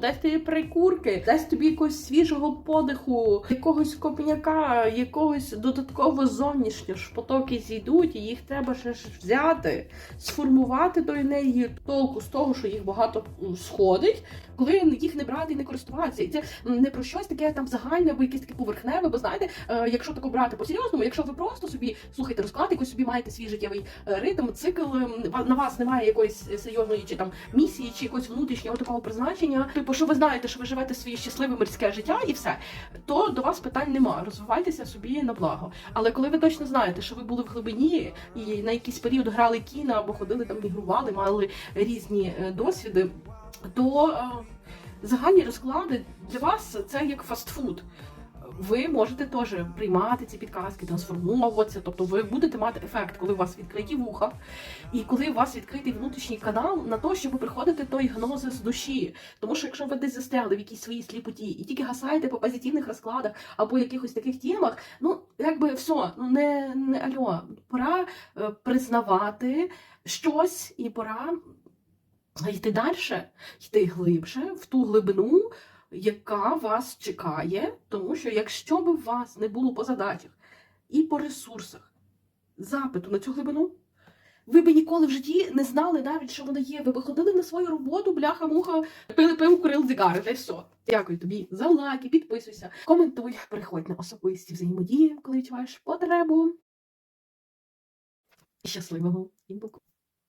дасть тобі прикурки, дасть тобі якогось свіжого подиху, якогось копняка, якогось додаткового зовнішнього потоки зійдуть, і їх треба ще ж взяти, сформувати до енергії толку з того, що їх багато сходить, коли їх не брати і не користуватися. І це не про щось таке там загальне або якесь таке поверхневе, бо знаєте, е, якщо тако брати по-серйозному, якщо ви просто собі слухаєте розклад, якось собі маєте свій життєвий е, ритм, цикл, на вас немає якоїсь серйозної чи там місії, чи якогось внутрішнього такого призначення. Типу, що ви знаєте, що ви живете своє щасливе мирське життя і все, то до вас питань немає. Розвивайтеся собі на благо. Але коли ви точно знаєте, що ви були в глибині і на якийсь період грали кіно або ходили там, мігрували, мали різні е, досвіди, то е, загальні розклади для вас це як фастфуд. Ви можете теж приймати ці підказки, трансформовуватися, тобто ви будете мати ефект, коли у вас відкриті вуха, і коли у вас відкритий внутрішній канал на те, щоб приходити той гнозис душі. Тому що якщо ви десь застряли в якійсь своїй сліпоті і тільки гасаєте по позитивних розкладах або якихось таких темах, ну якби все, ну не, не альо, пора е, признавати щось, і пора йти далі, йти глибше в ту глибину, яка вас чекає, тому що якщо б вас не було по задачах і по ресурсах запиту на цю глибину, ви б ніколи в житті не знали навіть, що вона є. Ви б ходили на свою роботу, бляха-муха, пили пиво, курили зігари, та й все. Дякую тобі за лайки, підписуйся, коментуй, переходь на особисті взаємодії, коли відчуваєш потребу. Щасливого імбуку.